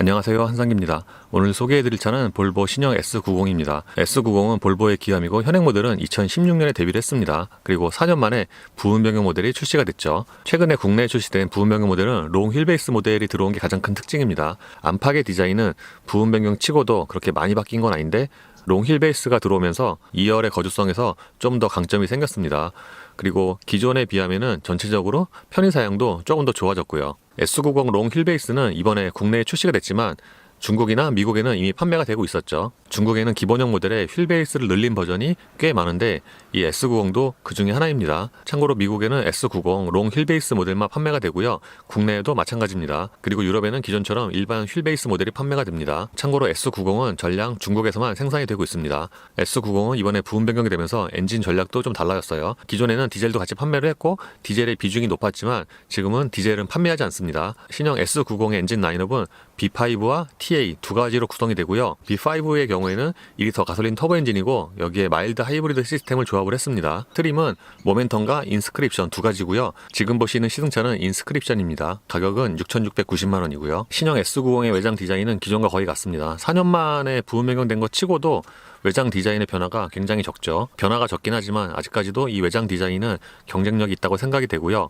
안녕하세요 한상기입니다. 오늘 소개해드릴 차는 볼보 신형 S90입니다. S90은 볼보의 기함이고 현행 모델은 2016년에 데뷔를 했습니다. 그리고 4년 만에 부분 변경 모델이 출시가 됐죠. 최근에 국내에 출시된 부분 변경 모델은 롱 휠베이스 모델이 들어온 게 가장 큰 특징입니다. 안팎의 디자인은 부분 변경 치고도 그렇게 많이 바뀐 건 아닌데 롱 휠베이스가 들어오면서 2열의 거주성에서 좀 더 강점이 생겼습니다. 그리고 기존에 비하면은 전체적으로 편의 사양도 조금 더 좋아졌고요. S90 롱 힐베이스는 이번에 국내에 출시가 됐지만 중국이나 미국에는 이미 판매가 되고 있었죠. 중국에는 기본형 모델의 휠 베이스를 늘린 버전이 꽤 많은데 이 S90도 그 중에 하나입니다. 참고로 미국에는 S90 롱 휠 베이스 모델만 판매가 되고요. 국내에도 마찬가지입니다. 그리고 유럽에는 기존처럼 일반 휠 베이스 모델이 판매가 됩니다. 참고로 S90은 전량 중국에서만 생산이 되고 있습니다. S90은 이번에 부분 변경이 되면서 엔진 전략도 좀 달라졌어요. 기존에는 디젤도 같이 판매를 했고 디젤의 비중이 높았지만 지금은 디젤은 판매하지 않습니다. 신형 S90의 엔진 라인업은 B5와 TA 두 가지로 구성이 되고요. B5의 경우에는 2리터 가솔린 터보 엔진이고 여기에 마일드 하이브리드 시스템을 조합을 했습니다. 트림은 모멘텀과 인스크립션 두 가지고요. 지금 보시는 시승차는 인스크립션입니다. 가격은 6,690만 원이고요. 신형 S90의 외장 디자인은 기존과 거의 같습니다. 4년 만에 부분 변경된 것 치고도 외장 디자인의 변화가 굉장히 적죠. 변화가 적긴 하지만 아직까지도 이 외장 디자인은 경쟁력이 있다고 생각이 되고요.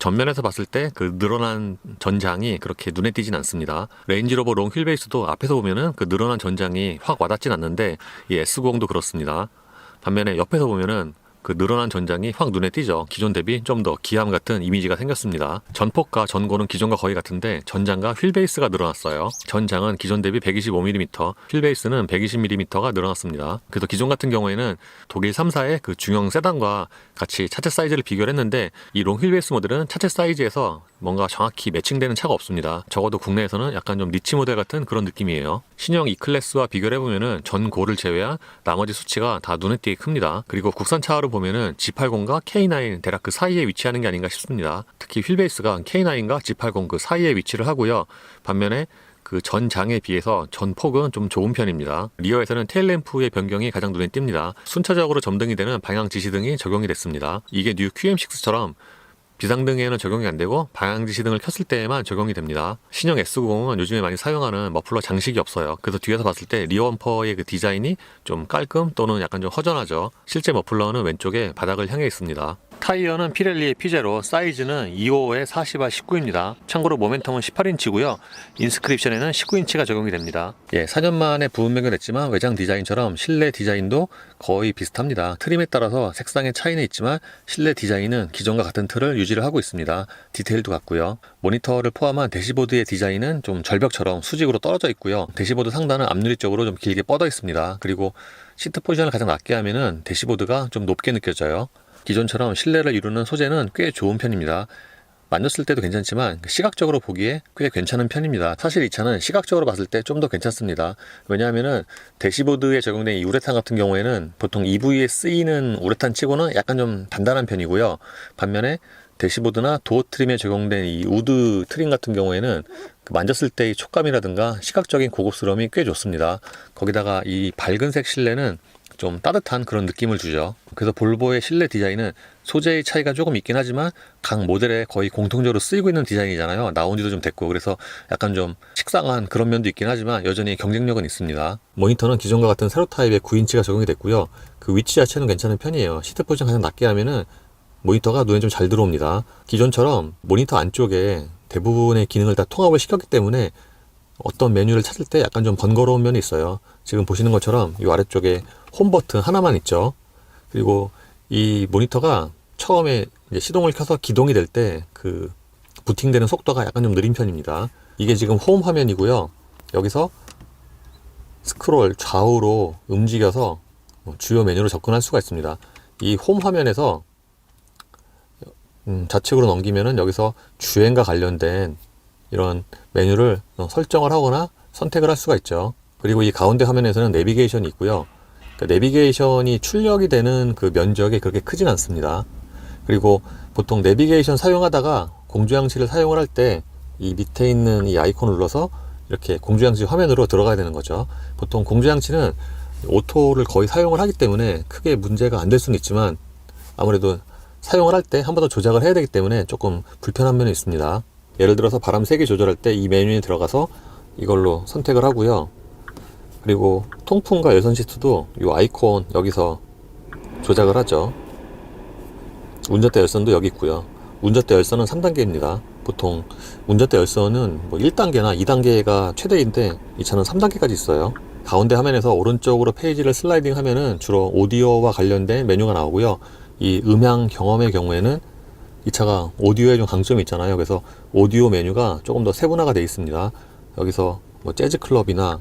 전면에서 봤을 때 그 늘어난 전장이 그렇게 눈에 띄진 않습니다. 레인지로버 롱 휠베이스도 앞에서 보면은 그 늘어난 전장이 확 와닿진 않는데 이 S90도 그렇습니다. 반면에 옆에서 보면은 그 늘어난 전장이 확 눈에 띄죠. 기존 대비 좀 더 기함 같은 이미지가 생겼습니다. 전폭과 전고는 기존과 거의 같은데 전장과 휠베이스가 늘어났어요. 전장은 기존 대비 125mm, 휠베이스는 120mm가 늘어났습니다. 그래서 기존 같은 경우에는 독일 3사의 그 중형 세단과 같이 차체 사이즈를 비교를 했는데 이 롱 휠베이스 모델은 차체 사이즈에서 뭔가 정확히 매칭되는 차가 없습니다. 적어도 국내에서는 약간 좀 니치 모델 같은 그런 느낌이에요. 신형 E클래스와 비교를 해보면은 전 고를 제외한 나머지 수치가 다 눈에 띄게 큽니다. 그리고 국산 차로 보면은 G80과 K9 대략 그 사이에 위치하는 게 아닌가 싶습니다. 특히 휠베이스가 K9과 G80 그 사이에 위치를 하고요. 반면에 그 전장에 비해서 전폭은 좀 좋은 편입니다. 리어에서는 테일램프의 변경이 가장 눈에 띕니다. 순차적으로 점등이 되는 방향 지시등이 적용이 됐습니다. 이게 뉴 QM6처럼 비상등에는 적용이 안 되고 방향 지 시등을 켰을 때에만 적용이 됩니다. 신형 S90은 요즘에 많이 사용하는 머플러 장식이 없어요. 그래서 뒤에서 봤을 때 리어 원퍼의 그 디자인이 좀 깔끔 또는 약간 좀 허전하죠. 실제 머플러는 왼쪽에 바닥을 향해 있습니다. 타이어는 피렐리의 피제로 사이즈는 25에 40와 19입니다. 참고로 모멘텀은 18인치고요. 인스크립션에는 19인치가 적용이 됩니다. 예, 4년 만에 부분 변경됐지만 외장 디자인처럼 실내 디자인도 거의 비슷합니다. 트림에 따라서 색상의 차이는 있지만 실내 디자인은 기존과 같은 틀을 유지를 하고 있습니다. 디테일도 같고요. 모니터를 포함한 대시보드의 디자인은 좀 절벽처럼 수직으로 떨어져 있고요. 대시보드 상단은 앞유리 쪽으로 좀 길게 뻗어 있습니다. 그리고 시트 포지션을 가장 낮게 하면은 대시보드가 좀 높게 느껴져요. 기존처럼 실내를 이루는 소재는 꽤 좋은 편입니다. 만졌을 때도 괜찮지만 시각적으로 보기에 꽤 괜찮은 편입니다. 사실 이 차는 시각적으로 봤을 때 좀 더 괜찮습니다. 왜냐하면은 대시보드에 적용된 이 우레탄 같은 경우에는 보통 EV에 쓰이는 우레탄 치고는 약간 좀 단단한 편이고요. 반면에 대시보드나 도어 트림에 적용된 이 우드 트림 같은 경우에는 그 만졌을 때의 촉감이라든가 시각적인 고급스러움이 꽤 좋습니다. 거기다가 이 밝은색 실내는 좀 따뜻한 그런 느낌을 주죠. 그래서 볼보의 실내 디자인은 소재의 차이가 조금 있긴 하지만 각 모델에 거의 공통적으로 쓰이고 있는 디자인이잖아요. 나온 지도 좀 됐고 그래서 약간 좀 식상한 그런 면도 있긴 하지만 여전히 경쟁력은 있습니다. 모니터는 기존과 같은 세로 타입의 9인치가 적용이 됐고요. 그 위치 자체는 괜찮은 편이에요. 시트 포지션 가장 낮게 하면은 모니터가 눈에 좀 잘 들어옵니다. 기존처럼 모니터 안쪽에 대부분의 기능을 다 통합을 시켰기 때문에 어떤 메뉴를 찾을 때 약간 좀 번거로운 면이 있어요. 지금 보시는 것처럼 이 아래쪽에 홈 버튼 하나만 있죠. 그리고 이 모니터가 처음에 시동을 켜서 기동이 될 때 그 부팅되는 속도가 약간 좀 느린 편입니다. 이게 지금 홈 화면이고요. 여기서 스크롤 좌우로 움직여서 뭐 주요 메뉴로 접근할 수가 있습니다. 이 홈 화면에서 음, 좌측으로 넘기면은 여기서 주행과 관련된 이런 메뉴를 어, 설정을 하거나 선택을 할 수가 있죠. 그리고 이 가운데 화면에서는 내비게이션이 있고요. 그 내비게이션이 출력이 되는 그 면적이 그렇게 크진 않습니다. 그리고 보통 내비게이션 사용하다가 공조장치를 사용을 할 때 이 밑에 있는 이 아이콘을 눌러서 이렇게 공조장치 화면으로 들어가야 되는 거죠. 보통 공조장치는 오토를 거의 사용을 하기 때문에 크게 문제가 안 될 수는 있지만 아무래도 사용을 할 때 한 번 더 조작을 해야 되기 때문에 조금 불편한 면이 있습니다. 예를 들어서 바람 세게 조절할 때 이 메뉴에 들어가서 이걸로 선택을 하고요. 그리고 통풍과 열선 시트도 이 아이콘 여기서 조작을 하죠. 운전대 열선도 여기 있고요. 운전대 열선은 3단계입니다. 보통 운전대 열선은 뭐 1단계나 2단계가 최대인데 이 차는 3단계까지 있어요. 가운데 화면에서 오른쪽으로 페이지를 슬라이딩 하면은 주로 오디오와 관련된 메뉴가 나오고요. 이 음향 경험의 경우에는 이 차가 오디오에 좀 강점이 있잖아요. 그래서 오디오 메뉴가 조금 더 세분화가 되어 있습니다. 여기서 뭐 재즈 클럽이나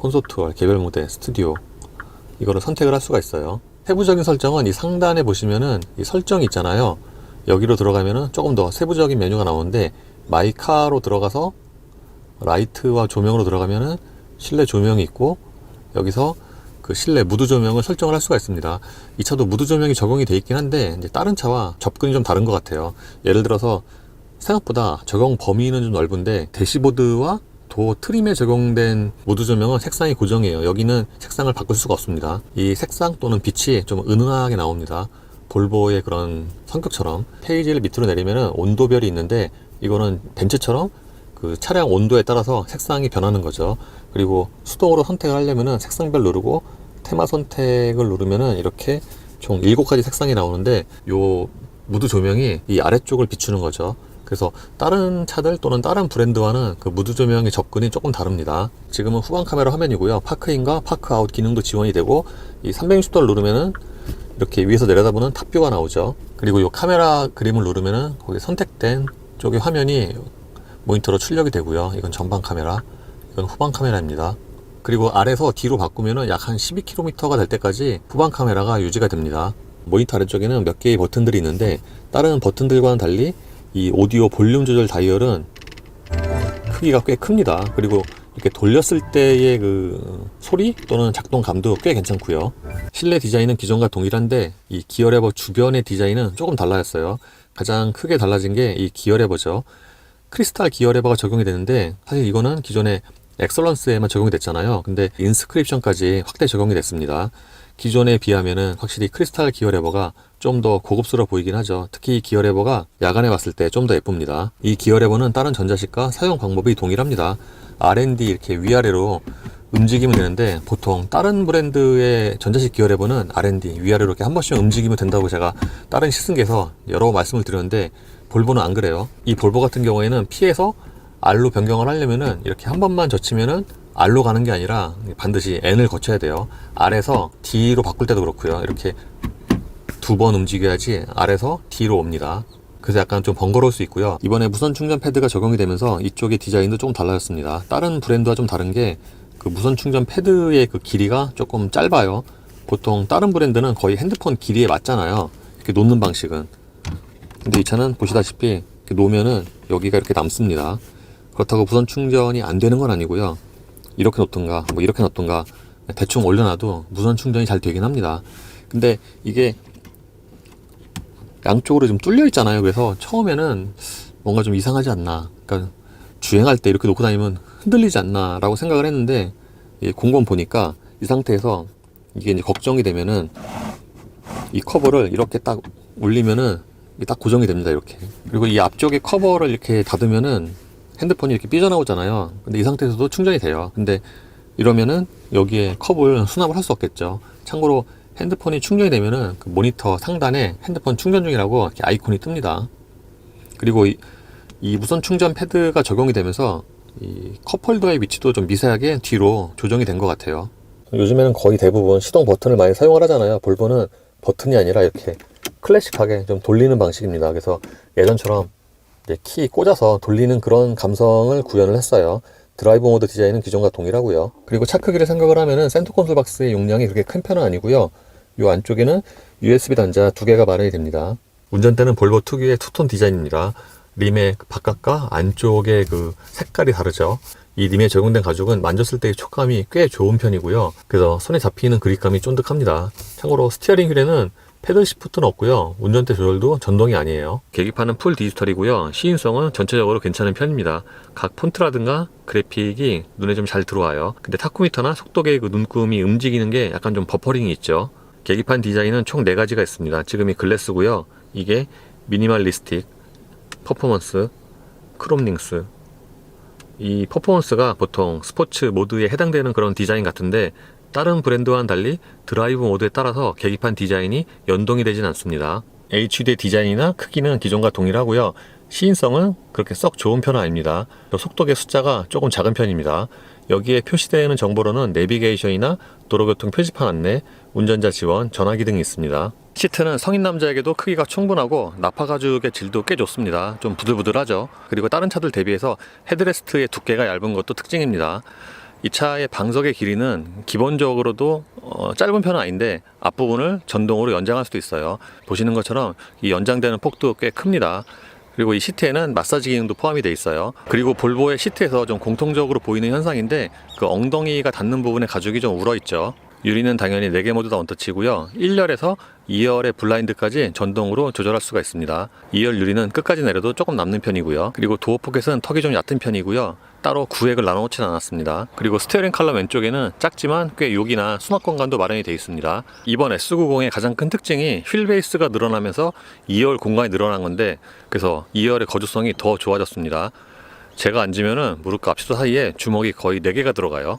콘서트홀, 개별 무대, 스튜디오 이거를 선택을 할 수가 있어요. 세부적인 설정은 이 상단에 보시면은 이 설정 있잖아요. 여기로 들어가면은 조금 더 세부적인 메뉴가 나오는데 마이카로 들어가서 라이트와 조명으로 들어가면은 실내 조명이 있고 여기서 그 실내 무드 조명을 설정을 할 수가 있습니다. 이 차도 무드 조명이 적용이 돼 있긴 한데 이제 다른 차와 접근이 좀 다른 것 같아요. 예를 들어서 생각보다 적용 범위는 좀 넓은데 대시보드와 도 트림에 적용된 모드 조명은 색상이 고정이에요. 여기는 색상을 바꿀 수가 없습니다. 이 색상 또는 빛이 좀 은은하게 나옵니다. 볼보의 그런 성격처럼 페이지를 밑으로 내리면은 온도별이 있는데 이거는 벤츠처럼 그 차량 온도에 따라서 색상이 변하는 거죠. 그리고 수동으로 선택을 하려면은 색상별 누르고 테마 선택을 누르면은 이렇게 총 7가지 색상이 나오는데 요 무드 조명이 이 아래쪽을 비추는 거죠. 그래서 다른 차들 또는 다른 브랜드와는 그 무드 조명의 접근이 조금 다릅니다. 지금은 후방 카메라 화면이고요. 파크인과 파크 아웃 기능도 지원이 되고 이 360도를 누르면은 이렇게 위에서 내려다보는 탑뷰가 나오죠. 그리고 이 카메라 그림을 누르면은 거기 선택된 쪽의 화면이 모니터로 출력이 되고요. 이건 전방 카메라, 이건 후방 카메라입니다. 그리고 아래서 뒤로 바꾸면은 약 한 12km가 될 때까지 후방 카메라가 유지가 됩니다. 모니터 아래쪽에는 몇 개의 버튼들이 있는데 다른 버튼들과는 달리 이 오디오 볼륨 조절 다이얼은 크기가 꽤 큽니다. 그리고 이렇게 돌렸을 때의 그 소리 또는 작동감도 꽤 괜찮고요. 실내 디자인은 기존과 동일한데 이 기어 레버 주변의 디자인은 조금 달라졌어요. 가장 크게 달라진 게 이 기어 레버죠. 크리스탈 기어 레버가 적용이 되는데 사실 이거는 기존에 엑설런스에만 적용이 됐잖아요. 근데 인스크립션까지 확대 적용이 됐습니다. 기존에 비하면은 확실히 크리스탈 기어 레버가 좀 더 고급스러워 보이긴 하죠. 특히 이 기어 레버가 야간에 봤을 때 좀 더 예쁩니다. 이 기어 레버는 다른 전자식과 사용 방법이 동일합니다. R&D 이렇게 위아래로 움직이면 되는데 보통 다른 브랜드의 전자식 기어 레버는 R&D 위아래로 이렇게 한 번씩 움직이면 된다고 제가 다른 시승기에서 여러 번 말씀을 드렸는데 볼보는 안 그래요. 이 볼보 같은 경우에는 P에서 R로 변경을 하려면은 이렇게 한 번만 젖히면은 R로 가는 게 아니라 반드시 N을 거쳐야 돼요. R에서 D로 바꿀 때도 그렇고요. 이렇게 두 번 움직여야지 R에서 D로 옵니다. 그래서 약간 좀 번거로울 수 있고요. 이번에 무선 충전 패드가 적용이 되면서 이쪽의 디자인도 조금 달라졌습니다. 다른 브랜드와 좀 다른 게 그 무선 충전 패드의 그 길이가 조금 짧아요. 보통 다른 브랜드는 거의 핸드폰 길이에 맞잖아요. 이렇게 놓는 방식은. 근데 이 차는 보시다시피 놓으면은 여기가 이렇게 남습니다. 그렇다고 무선 충전이 안 되는 건 아니고요. 이렇게 놓던가 뭐 이렇게 놓던가 대충 올려놔도 무선 충전이 잘 되긴 합니다. 근데 이게 양쪽으로 좀 뚫려 있잖아요. 그래서 처음에는 뭔가 좀 이상하지 않나. 그러니까 주행할 때 이렇게 놓고 다니면 흔들리지 않나라고 생각을 했는데 이 공건 보니까 이 상태에서 이게 이제 걱정이 되면은 이 커버를 이렇게 딱 올리면은 딱 고정이 됩니다. 이렇게. 그리고 이 앞쪽에 커버를 이렇게 닫으면은 핸드폰이 이렇게 삐져나오잖아요. 근데 이 상태에서도 충전이 돼요. 근데 이러면은 여기에 컵을 수납을 할 수 없겠죠. 참고로 핸드폰이 충전이 되면은 그 모니터 상단에 핸드폰 충전 중이라고 이렇게 아이콘이 뜹니다. 그리고 이, 이 무선 충전 패드가 적용이 되면서 이 컵홀더의 위치도 좀 미세하게 뒤로 조정이 된 것 같아요. 요즘에는 거의 대부분 시동 버튼을 많이 사용을 하잖아요. 볼보는 버튼이 아니라 이렇게 클래식하게 좀 돌리는 방식입니다. 그래서 예전처럼 키 꽂아서 돌리는 그런 감성을 구현을 했어요. 드라이브 모드 디자인은 기존과 동일하고요. 그리고 차 크기를 생각을 하면은 센터 콘솔 박스의 용량이 그렇게 큰 편은 아니고요. 이 안쪽에는 USB 단자 두 개가 마련이 됩니다. 운전대는 볼보 특유의 투톤 디자인입니다. 림의 바깥과 안쪽의 그 색깔이 다르죠. 이 림에 적용된 가죽은 만졌을 때의 촉감이 꽤 좋은 편이고요. 그래서 손에 잡히는 그립감이 쫀득합니다. 참고로 스티어링 휠에는 패들 시프트는 없고요. 운전대 조절도 전동이 아니에요. 계기판은 풀 디지털이고요. 시인성은 전체적으로 괜찮은 편입니다. 각 폰트라든가 그래픽이 눈에 좀 잘 들어와요. 근데 타코미터나 속도계 그 눈금이 움직이는 게 약간 좀 버퍼링이 있죠. 계기판 디자인은 총 4가지가 있습니다. 지금이 글래스고요. 이게 미니멀리스틱, 퍼포먼스, 크롬링스, 이 퍼포먼스가 보통 스포츠 모드에 해당되는 그런 디자인 같은데 다른 브랜드와는 달리 드라이브 모드에 따라서 계기판 디자인이 연동이 되진 않습니다. HD 디자인이나 크기는 기존과 동일하고요. 시인성은 그렇게 썩 좋은 편은 아닙니다. 또 속도계 숫자가 조금 작은 편입니다. 여기에 표시되는 정보로는 내비게이션이나 도로교통 표지판 안내, 운전자 지원, 전화기 등이 있습니다. 시트는 성인 남자에게도 크기가 충분하고 나파 가죽의 질도 꽤 좋습니다. 좀 부들부들하죠. 그리고 다른 차들 대비해서 헤드레스트의 두께가 얇은 것도 특징입니다. 이 차의 방석의 길이는 기본적으로도 어, 짧은 편은 아닌데 앞부분을 전동으로 연장할 수도 있어요. 보시는 것처럼 이 연장되는 폭도 꽤 큽니다. 그리고 이 시트에는 마사지 기능도 포함이 되어 있어요. 그리고 볼보의 시트에서 좀 공통적으로 보이는 현상인데 그 엉덩이가 닿는 부분에 가죽이 좀 울어 있죠. 유리는 당연히 4개 모두 다 원터치고요. 1열에서 2열의 블라인드까지 전동으로 조절할 수가 있습니다. 2열 유리는 끝까지 내려도 조금 남는 편이고요. 그리고 도어 포켓은 턱이 좀 얕은 편이고요. 따로 구획을 나눠 놓진 않았습니다. 그리고 스티어링 칼럼 왼쪽에는 작지만 꽤 욕이나 수납 공간도 마련이 되어 있습니다. 이번 S90의 가장 큰 특징이 휠 베이스가 늘어나면서 2열 공간이 늘어난 건데 그래서 2열의 거주성이 더 좋아졌습니다. 제가 앉으면은 무릎과 앞시도 사이에 주먹이 거의 4개가 들어가요.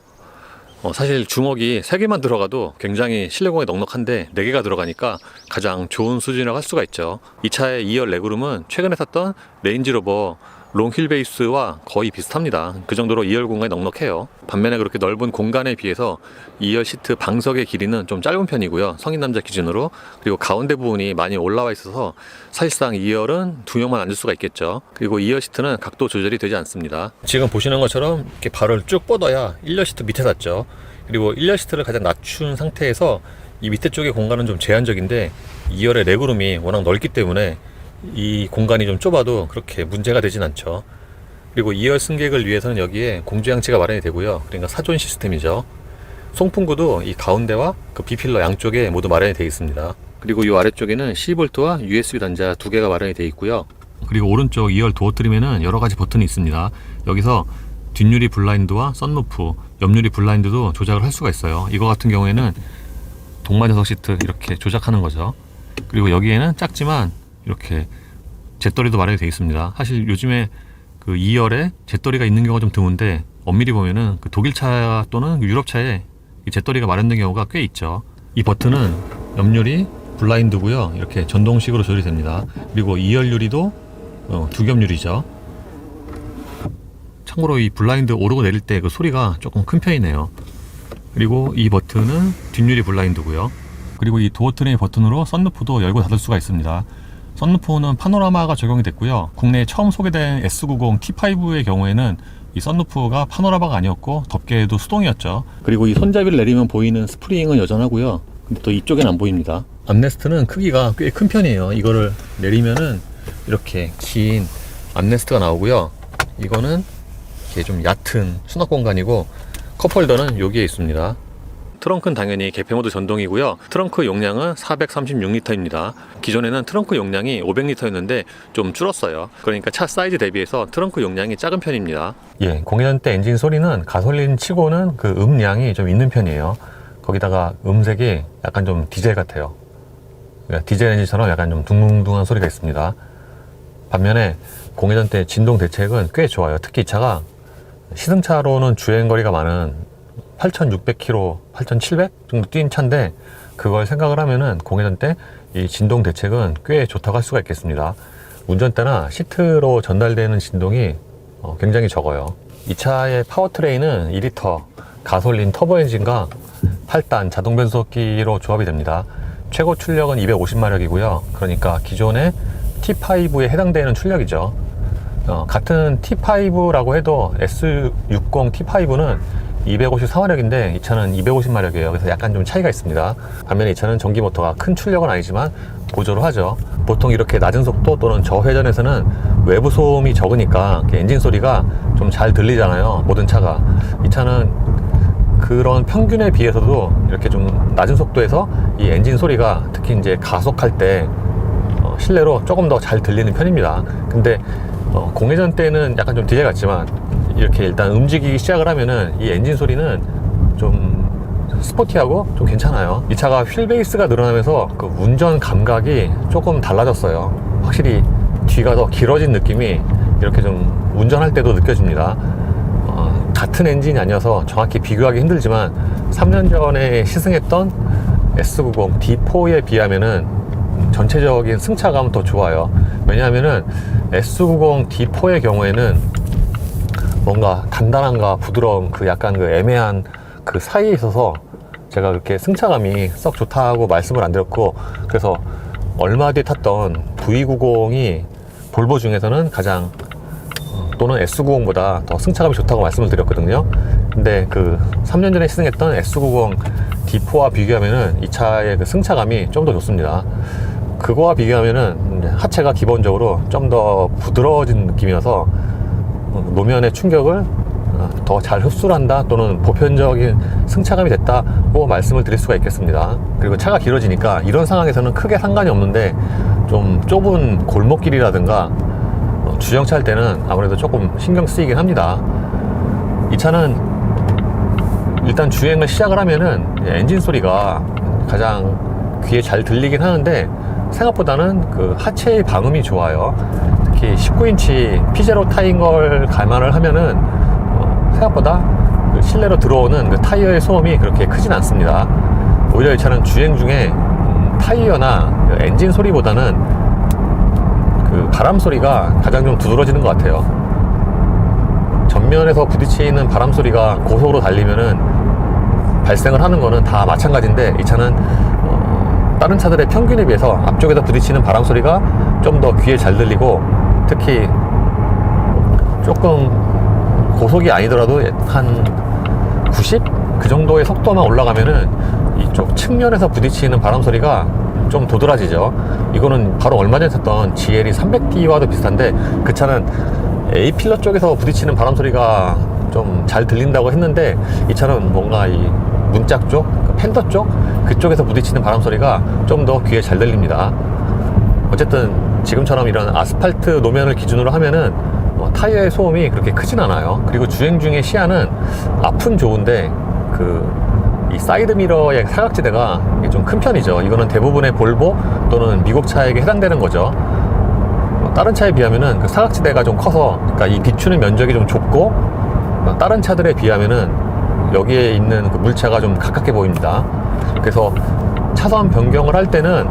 어, 사실 주먹이 3개만 들어가도 굉장히 실내공에 넉넉한데 4개가 들어가니까 가장 좋은 수준이라고 할 수가 있죠. 이 차의 2열 레그룸은 최근에 탔던 레인지로버 롱힐 베이스와 거의 비슷합니다. 그 정도로 2열 공간이 넉넉해요. 반면에 그렇게 넓은 공간에 비해서 2열 시트 방석의 길이는 좀 짧은 편이고요. 성인 남자 기준으로. 그리고 가운데 부분이 많이 올라와 있어서 사실상 2열은 두 명만 앉을 수가 있겠죠. 그리고 2열 시트는 각도 조절이 되지 않습니다. 지금 보시는 것처럼 이렇게 발을 쭉 뻗어야 1열 시트 밑에 닿죠. 그리고 1열 시트를 가장 낮춘 상태에서 이 밑에 쪽의 공간은 좀 제한적인데 2열의 레그룸이 워낙 넓기 때문에 이 공간이 좀 좁아도 그렇게 문제가 되진 않죠. 그리고 2열 승객을 위해서는 여기에 공주양치가 마련이 되고요. 그러니까 사존 시스템이죠. 송풍구도 이 가운데와 그 비필러 양쪽에 모두 마련이 되어 있습니다. 그리고 이 아래쪽에는 C볼트와 USB 단자 두 개가 마련이 되어 있고요. 그리고 오른쪽 2열 도어 트림에는 여러 가지 버튼이 있습니다. 여기서 뒷유리 블라인드와 썬루프, 옆유리 블라인드도 조작을 할 수가 있어요. 이거 같은 경우에는 동반자석 시트 이렇게 조작하는 거죠. 그리고 여기에는 작지만 이렇게 잿더리도 마련이 되어 있습니다. 사실 요즘에 그 2열에 잿더리가 있는 경우가 좀 드문데 엄밀히 보면은 그 독일차 또는 유럽차에 이 잿더리가 마련된 경우가 꽤 있죠. 이 버튼은 옆유리 블라인드고요. 이렇게 전동식으로 조절이 됩니다. 그리고 2열 유리도 어, 두겹 유리죠. 참고로 이 블라인드 오르고 내릴 때 그 소리가 조금 큰 편이네요. 그리고 이 버튼은 뒷유리 블라인드고요. 그리고 이 도어 트레이 버튼으로 썬루프도 열고 닫을 수가 있습니다. 썬루프는 파노라마가 적용이 됐고요. 국내에 처음 소개된 S90 T5의 경우에는 이 썬루프가 파노라마가 아니었고 덮개도 수동이었죠. 그리고 이 손잡이를 내리면 보이는 스프링은 여전하고요. 근데 또 이쪽엔 안 보입니다. 암레스트는 크기가 꽤 큰 편이에요. 이거를 내리면은 이렇게 긴 암레스트가 나오고요. 이거는 이렇게 좀 얕은 수납 공간이고 컵홀더는 여기에 있습니다. 트렁크는 당연히 개폐 모드 전동이고요. 트렁크 용량은 436리터입니다. 기존에는 트렁크 용량이 500리터였는데 좀 줄었어요. 그러니까 차 사이즈 대비해서 트렁크 용량이 작은 편입니다. 예, 공연 때 엔진 소리는 가솔린 치고는 그 음량이 좀 있는 편이에요. 거기다가 음색이 약간 좀 디젤 같아요. 그러니까 디젤 엔진처럼 약간 좀 둥둥둥한 소리가 있습니다. 반면에 공회전 때 진동 대책은 꽤 좋아요. 특히 이 차가 시승차로는 주행거리가 많은 8,600km, 8,700 정도 뛴 차인데 그걸 생각을 하면은 공회전 때 이 진동 대책은 꽤 좋다고 할 수가 있겠습니다. 운전대나 시트로 전달되는 진동이 어, 굉장히 적어요. 이 차의 파워트레인은 2리터 가솔린 터보 엔진과 8단 자동 변속기로 조합이 됩니다. 최고 출력은 250마력이고요. 그러니까 기존의 T5에 해당되는 출력이죠. 어, 같은 T5라고 해도 S60 T5는 254마력인데 이 차는 250마력이에요. 그래서 약간 좀 차이가 있습니다. 반면에 이 차는 전기 모터가 큰 출력은 아니지만 보조를 하죠. 보통 이렇게 낮은 속도 또는 저회전에서는 외부 소음이 적으니까 엔진 소리가 좀 잘 들리잖아요. 모든 차가. 이 차는 그런 평균에 비해서도 이렇게 좀 낮은 속도에서 이 엔진 소리가 특히 이제 가속할 때 어, 실내로 조금 더 잘 들리는 편입니다. 근데 어, 공회전 때는 약간 좀 디젤 같지만 이렇게 일단 움직이기 시작을 하면은 이 엔진 소리는 좀 스포티하고 좀 괜찮아요. 이 차가 휠 베이스가 늘어나면서 그 운전 감각이 조금 달라졌어요. 확실히 뒤가 더 길어진 느낌이 이렇게 좀 운전할 때도 느껴집니다. 같은 엔진이 아니어서 정확히 비교하기 힘들지만 3년 전에 시승했던 S90 D4에 비하면은 전체적인 승차감은 더 좋아요. 왜냐하면은 S90 D4의 경우에는 뭔가 단단함과 부드러움 그 약간 그 애매한 그 사이에 있어서 제가 그렇게 승차감이 썩 좋다고 말씀을 안 드렸고 그래서 얼마 뒤에 탔던 V90이 볼보 중에서는 가장 어, 또는 S90보다 더 승차감이 좋다고 말씀을 드렸거든요. 근데 그 3년 전에 시승했던 S90 D4와 비교하면은 이 차의 그 승차감이 좀 더 좋습니다. 그거와 비교하면은 하체가 기본적으로 좀 더 부드러워진 느낌이어서 어, 노면의 충격을 더 잘 흡수를 한다 또는 보편적인 승차감이 됐다고 말씀을 드릴 수가 있겠습니다. 그리고 차가 길어지니까 이런 상황에서는 크게 상관이 없는데 좀 좁은 골목길이라든가 어, 주정차 할 때는 아무래도 조금 신경 쓰이긴 합니다. 이 차는 일단 주행을 시작을 하면은 엔진 소리가 가장 귀에 잘 들리긴 하는데 생각보다는 그 하체의 방음이 좋아요. 특히 19인치 피제로 타인 걸 감안을 하면은 어, 생각보다 그 실내로 들어오는 그 타이어의 소음이 그렇게 크진 않습니다. 오히려 이 차는 주행 중에 음, 타이어나 그 엔진 소리보다는 그 바람 소리가 가장 좀 두드러지는 것 같아요. 전면에서 부딪히는 바람 소리가 고속으로 달리면은 발생을 하는 거는 다 마찬가지인데 이 차는 어, 다른 차들의 평균에 비해서 앞쪽에서 부딪히는 바람 소리가 좀 더 귀에 잘 들리고 특히 조금 고속이 아니더라도 한 90? 그 정도의 속도만 올라가면은 이쪽 측면에서 부딪히는 바람 소리가 좀 도드라지죠. 이거는 바로 얼마 전에 탔던 GLE 300D와도 비슷한데 그 차는 A 필러 쪽에서 부딪히는 바람 소리가 좀 잘 들린다고 했는데 이 차는 뭔가 이 문짝 쪽, 그 펜더 쪽 그쪽에서 부딪히는 바람 소리가 좀 더 귀에 잘 들립니다. 어쨌든 지금처럼 이런 아스팔트 노면을 기준으로 하면은 어, 타이어의 소음이 그렇게 크진 않아요. 그리고 주행 중에 시야는 앞은 좋은데 그 이 사이드 미러의 사각지대가 좀 큰 편이죠. 이거는 대부분의 볼보 또는 미국 차에게 해당되는 거죠. 어, 다른 차에 비하면은 그 사각지대가 좀 커서 그러니까 이 비추는 면적이 좀 좁고 어, 다른 차들에 비하면은 여기에 있는 그 물체가 좀 가깝게 보입니다. 그래서 차선 변경을 할 때는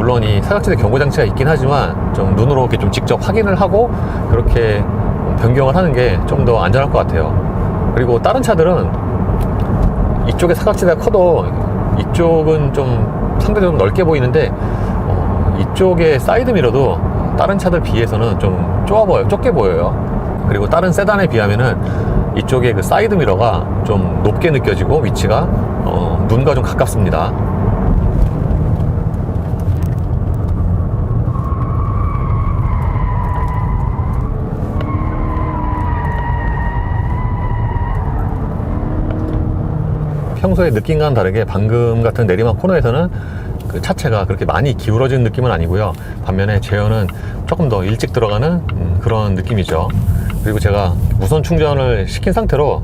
물론 이 사각지대 경고 장치가 있긴 하지만 좀 눈으로 이렇게 좀 직접 확인을 하고 그렇게 변경을 하는 게 좀 더 안전할 것 같아요. 그리고 다른 차들은 이쪽에 사각지대가 커도 이쪽은 좀 상대적으로 넓게 보이는데 어, 이쪽에 사이드 미러도 다른 차들 비해서는 좀 좁아 보여, 좁게 보여요. 그리고 다른 세단에 비하면은 이쪽에 그 사이드 미러가 좀 높게 느껴지고 위치가 어, 눈과 좀 가깝습니다. 평소에 느낌과는 다르게 방금 같은 내리막 코너에서는 그 차체가 그렇게 많이 기울어진 느낌은 아니고요. 반면에 제어는 조금 더 일찍 들어가는 음, 그런 느낌이죠. 그리고 제가 무선 충전을 시킨 상태로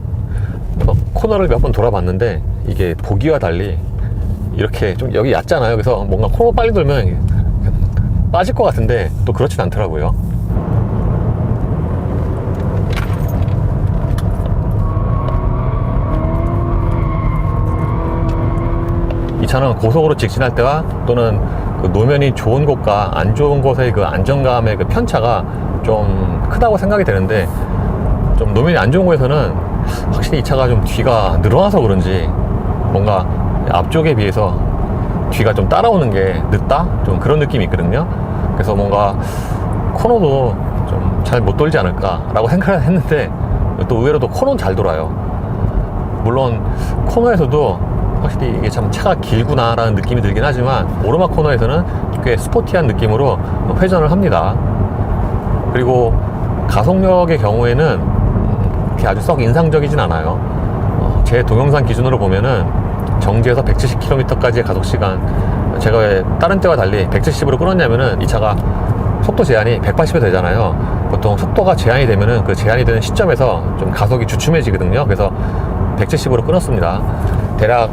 어, 코너를 몇 번 돌아봤는데 이게 보기와 달리 이렇게 좀 여기 얕잖아요. 그래서 뭔가 코너 빨리 돌면 빠질 것 같은데 또 그렇진 않더라고요. 이 차는 고속으로 직진할 때와 또는 그 노면이 좋은 곳과 안 좋은 곳의 그 안정감의 그 편차가 좀 크다고 생각이 되는데 좀 노면이 안 좋은 곳에서는 확실히 이 차가 좀 뒤가 늘어나서 그런지 뭔가 앞쪽에 비해서 뒤가 좀 따라오는 게 늦다? 좀 그런 느낌이 있거든요. 그래서 뭔가 코너도 좀 잘 못 돌지 않을까라고 생각을 했는데 또 의외로 또 코너는 잘 돌아요. 물론 코너에서도 확실히 이게 참 차가 길구나라는 느낌이 들긴 하지만 오르막 코너에서는 꽤 스포티한 느낌으로 회전을 합니다. 그리고 가속력의 경우에는 그렇게 아주 썩 인상적이진 않아요. 어, 제 동영상 기준으로 보면은 정지에서 170km까지의 가속 시간 제가 왜 다른 때와 달리 170으로 끊었냐면은 이 차가 속도 제한이 180이 되잖아요. 보통 속도가 제한이 되면은 그 제한이 되는 시점에서 좀 가속이 주춤해지거든요. 그래서 170으로 끊었습니다. 대략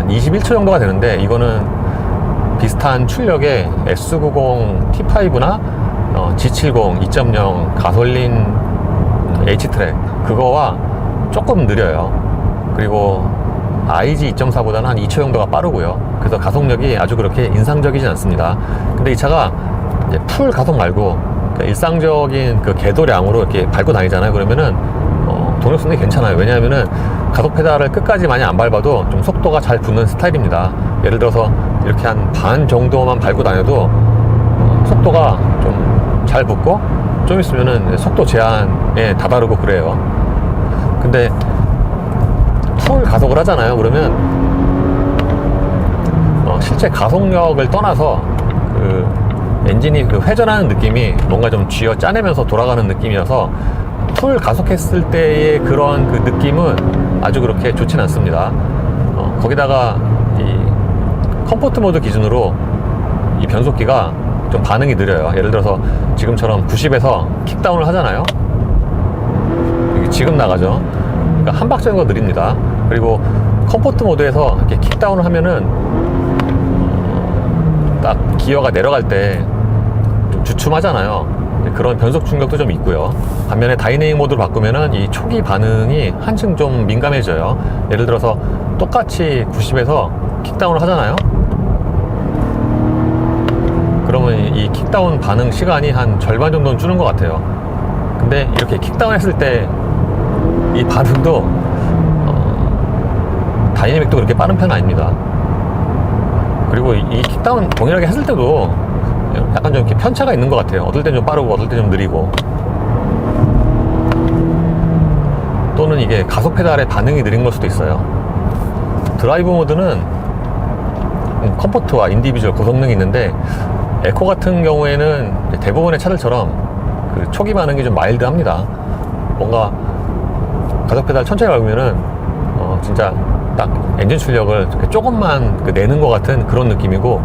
한 21초 정도가 되는데 이거는 비슷한 출력의 S90 T5나 어, G70 2.0 가솔린 H트랙 그거와 조금 느려요. 그리고 IG 2.4보다는 한 2초 정도가 빠르고요. 그래서 가속력이 아주 그렇게 인상적이진 않습니다. 근데 이 차가 풀 가속 말고 그러니까 일상적인 그 궤도량으로 이렇게 밟고 다니잖아요. 그러면은 어, 동력성이 괜찮아요. 왜냐하면은 가속 페달을 끝까지 많이 안 밟아도 좀 속도가 잘 붙는 스타일입니다. 예를 들어서 이렇게 한 반 정도만 밟고 다녀도 어, 속도가 좀 잘 붙고 좀 있으면은 속도 제한에 다다르고 그래요. 근데 풀 가속을 하잖아요. 그러면 어, 실제 가속력을 떠나서 그 엔진이 그 회전하는 느낌이 뭔가 좀 쥐어 짜내면서 돌아가는 느낌이어서 풀 가속했을 때의 그런 그 느낌은 아주 그렇게 좋진 않습니다. 어, 거기다가 이 컴포트 모드 기준으로 이 변속기가 좀 반응이 느려요. 예를 들어서 지금처럼 90에서 킥다운을 하잖아요. 지금 나가죠. 그러니까 한 박자 정도 느립니다. 그리고 컴포트 모드에서 이렇게 킥다운을 하면은 어, 딱 기어가 내려갈 때 좀 주춤하잖아요. 그런 변속 충격도 좀 있고요. 반면에 다이내믹 모드로 바꾸면은 이 초기 반응이 한층 좀 민감해져요. 예를 들어서 똑같이 90에서 킥다운을 하잖아요. 그러면 이 킥다운 반응 시간이 한 절반 정도는 주는 것 같아요. 근데 이렇게 킥다운 했을 때 이 반응도 어, 다이내믹도 그렇게 빠른 편은 아닙니다. 그리고 이, 이 킥다운 동일하게 했을 때도 약간 좀 이렇게 편차가 있는 것 같아요. 어떨 땐 좀 빠르고 어떨 땐좀 느리고. 또는 이게 가속 페달의 반응이 느린 걸 수도 있어요. 드라이브 모드는 음, 컴포트와 인디비주얼 고성능이 있는데 에코 같은 경우에는 대부분의 차들처럼 그 초기 반응이 좀 마일드합니다. 뭔가 가속 페달 천천히 밟으면은 어 진짜 딱 엔진 출력을 조금만 그 내는 것 같은 그런 느낌이고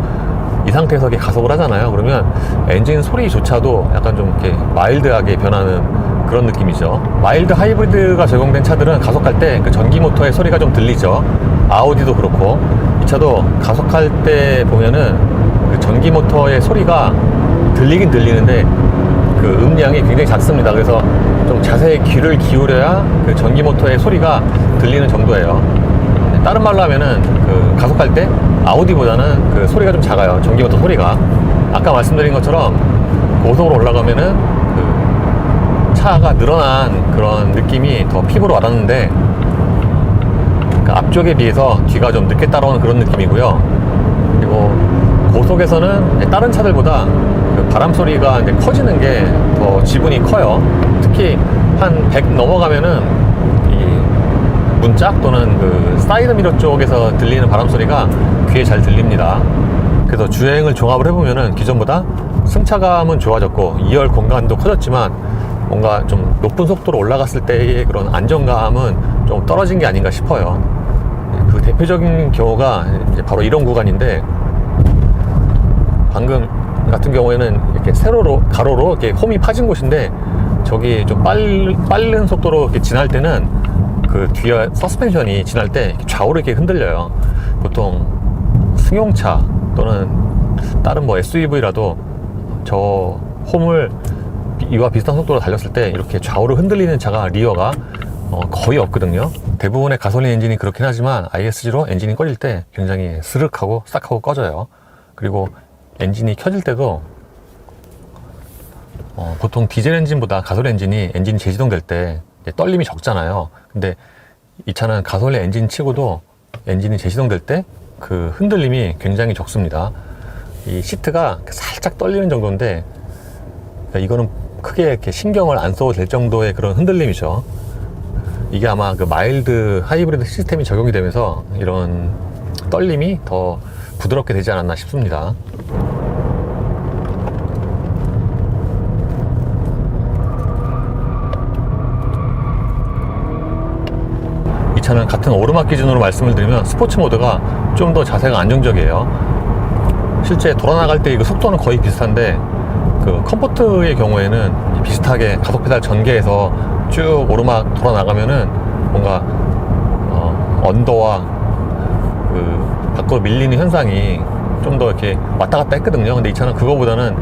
이 상태에서 이렇게 가속을 하잖아요. 그러면 엔진 소리조차도 약간 좀 이렇게 마일드하게 변하는 그런 느낌이죠. 마일드 하이브리드가 적용된 차들은 가속할 때 그 전기 모터의 소리가 좀 들리죠. 아우디도 그렇고 이 차도 가속할 때 보면은 그 전기 모터의 소리가 들리긴 들리는데 그 음량이 굉장히 작습니다. 그래서 좀 자세히 귀를 기울여야 그 전기 모터의 소리가 들리는 정도예요. 다른 말로 하면은 그 가속할 때 아우디보다는 그 소리가 좀 작아요. 전기 모터 소리가. 아까 말씀드린 것처럼 고속으로 올라가면은 그 차가 늘어난 그런 느낌이 더 피부로 와닿는데 그 앞쪽에 비해서 뒤가 좀 늦게 따라오는 그런 느낌이고요. 그리고 고속에서는 다른 차들보다 그 바람 소리가 이제 커지는 게 더 지분이 커요. 특히 한 100 넘어가면은 이 문짝 또는 그 사이드 미러 쪽에서 들리는 바람 소리가 귀에 잘 들립니다. 그래서 주행을 종합을 해보면은 기존보다 승차감은 좋아졌고 2열 공간도 커졌지만 뭔가 좀 높은 속도로 올라갔을 때의 그런 안정감은 좀 떨어진 게 아닌가 싶어요. 그 대표적인 경우가 바로 이런 구간인데 방금 같은 경우에는 이렇게 세로로 가로로 이렇게 홈이 파진 곳인데 저기 좀 빨, 빠른 속도로 이렇게 지날 때는 그 뒤에 서스펜션이 지날 때 좌우로 이렇게 흔들려요. 보통 승용차 또는 다른 뭐 SUV라도 저 홈을 이와 비슷한 속도로 달렸을 때 이렇게 좌우로 흔들리는 차가 리어가 어, 거의 없거든요. 대부분의 가솔린 엔진이 그렇긴 하지만 ISG로 엔진이 꺼질 때 굉장히 스륵하고 싹 하고 꺼져요. 그리고 엔진이 켜질 때도 어, 보통 디젤 엔진보다 가솔 엔진이 엔진이 재시동될 때 떨림이 적잖아요. 근데 이 차는 가솔린 엔진 치고도 엔진이 재시동될 때 그 흔들림이 굉장히 적습니다. 이 시트가 살짝 떨리는 정도인데 그러니까 이거는 크게 이렇게 신경을 안 써도 될 정도의 그런 흔들림이죠. 이게 아마 그 마일드 하이브리드 시스템이 적용이 되면서 이런 떨림이 더 부드럽게 되지 않았나 싶습니다. 차는 같은 오르막 기준으로 말씀을 드리면 스포츠 모드가 좀 더 자세가 안정적이에요. 실제 돌아나갈 때 이거 속도는 거의 비슷한데 그 컴포트의 경우에는 비슷하게 가속 페달 전개해서 쭉 오르막 돌아나가면은 뭔가 어, 언더와 그 밖으로 밀리는 현상이 좀 더 이렇게 왔다 갔다 했거든요. 근데 이 차는 그거보다는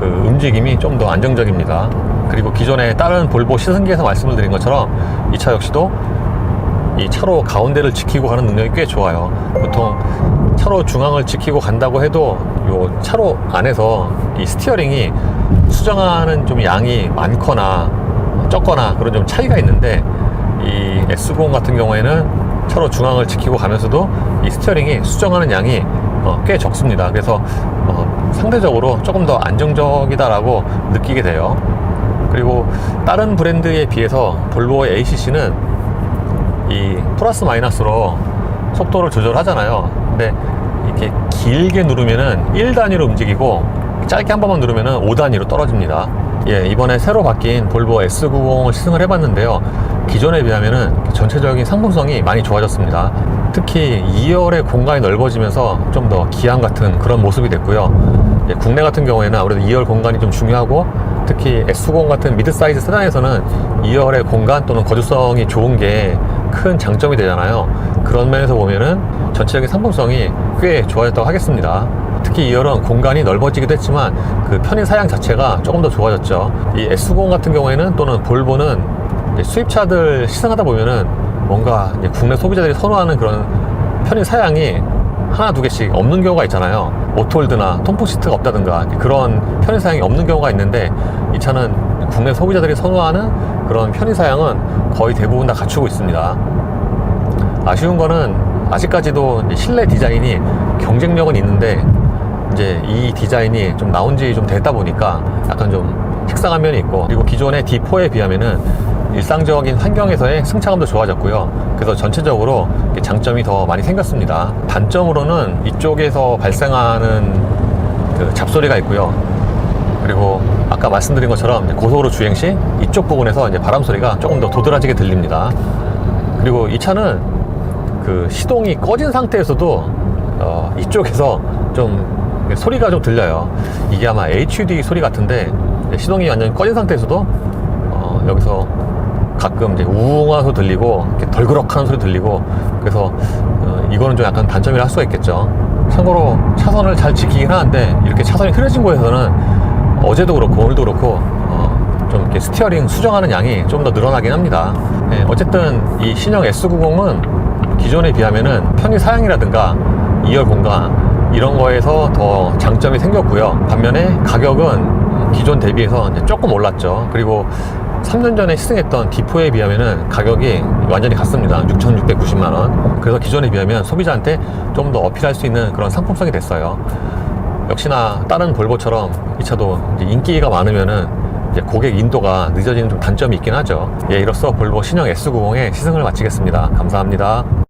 그 움직임이 좀 더 안정적입니다. 그리고 기존의 다른 볼보 시승기에서 말씀을 드린 것처럼 이 차 역시도 이 차로 가운데를 지키고 가는 능력이 꽤 좋아요. 보통 차로 중앙을 지키고 간다고 해도 요 차로 안에서 이 스티어링이 수정하는 좀 양이 많거나 적거나 그런 좀 차이가 있는데 이 S90 같은 경우에는 차로 중앙을 지키고 가면서도 이 스티어링이 수정하는 양이 어, 꽤 적습니다. 그래서 어, 상대적으로 조금 더 안정적이다라고 느끼게 돼요. 그리고 다른 브랜드에 비해서 볼보의 ACC는 이 플러스 마이너스로 속도를 조절하잖아요. 근데 이렇게 길게 누르면은 1단위로 움직이고 짧게 한 번만 누르면은 5단위로 떨어집니다. 예, 이번에 새로 바뀐 볼보 S90을 시승을 해봤는데요. 기존에 비하면은 전체적인 상품성이 많이 좋아졌습니다. 특히 2열의 공간이 넓어지면서 좀 더 기안 같은 그런 모습이 됐고요. 예, 국내 같은 경우에는 아무래도 2열 공간이 좀 중요하고 특히 S90 같은 미드 사이즈 세단에서는 2열의 공간 또는 거주성이 좋은 게 큰 장점이 되잖아요. 그런 면에서 보면은 전체적인 상품성이 꽤 좋아졌다고 하겠습니다. 특히 2열은 공간이 넓어지기도 했지만 그 편의 사양 자체가 조금 더 좋아졌죠. 이 S90 같은 경우에는 또는 볼보는 수입차들 시승하다 보면은 뭔가 국내 소비자들이 선호하는 그런 편의 사양이 하나 두 개씩 없는 경우가 있잖아요. 오토홀드나 통풍 시트가 없다든가 그런 편의 사양이 없는 경우가 있는데 이 차는 국내 소비자들이 선호하는 그런 편의 사양은 거의 대부분 다 갖추고 있습니다. 아쉬운 거는 아직까지도 실내 디자인이 경쟁력은 있는데 이제 이 디자인이 좀 나온 지 좀 됐다 보니까 약간 좀 식상한 면이 있고 그리고 기존의 D4에 비하면은 일상적인 환경에서의 승차감도 좋아졌고요. 그래서 전체적으로 장점이 더 많이 생겼습니다. 단점으로는 이쪽에서 발생하는 그 잡소리가 있고요. 그리고 아까 말씀드린 것처럼 고속으로 주행 시 이쪽 부분에서 이제 바람 소리가 조금 더 도드라지게 들립니다. 그리고 이 차는 그 시동이 꺼진 상태에서도 어, 이쪽에서 좀 소리가 좀 들려요. 이게 아마 HUD 소리 같은데 시동이 완전 꺼진 상태에서도 어, 여기서 가끔 이제 우웅한 소리 들리고 덜그럭하는 소리 들리고 그래서 어, 이거는 좀 약간 단점이라 할 수가 있겠죠. 참고로 차선을 잘 지키긴 하는데 이렇게 차선이 흐려진 곳에서는 어제도 그렇고 오늘도 그렇고 어, 좀 이렇게 스티어링 수정하는 양이 좀 더 늘어나긴 합니다. 예, 어쨌든 이 신형 S90은 기존에 비하면은 편의 사양이라든가 2열 공간 이런 거에서 더 장점이 생겼고요. 반면에 가격은 기존 대비해서 조금 올랐죠. 그리고 3년 전에 시승했던 D4에 비하면은 가격이 완전히 같습니다. 6,690만 원. 그래서 기존에 비하면 소비자한테 좀 더 어필할 수 있는 그런 상품성이 됐어요. 역시나 다른 볼보처럼 이 차도 인기가 많으면은 고객 인도가 늦어지는 좀 단점이 있긴 하죠. 예, 이로써 볼보 신형 S90의 시승을 마치겠습니다. 감사합니다.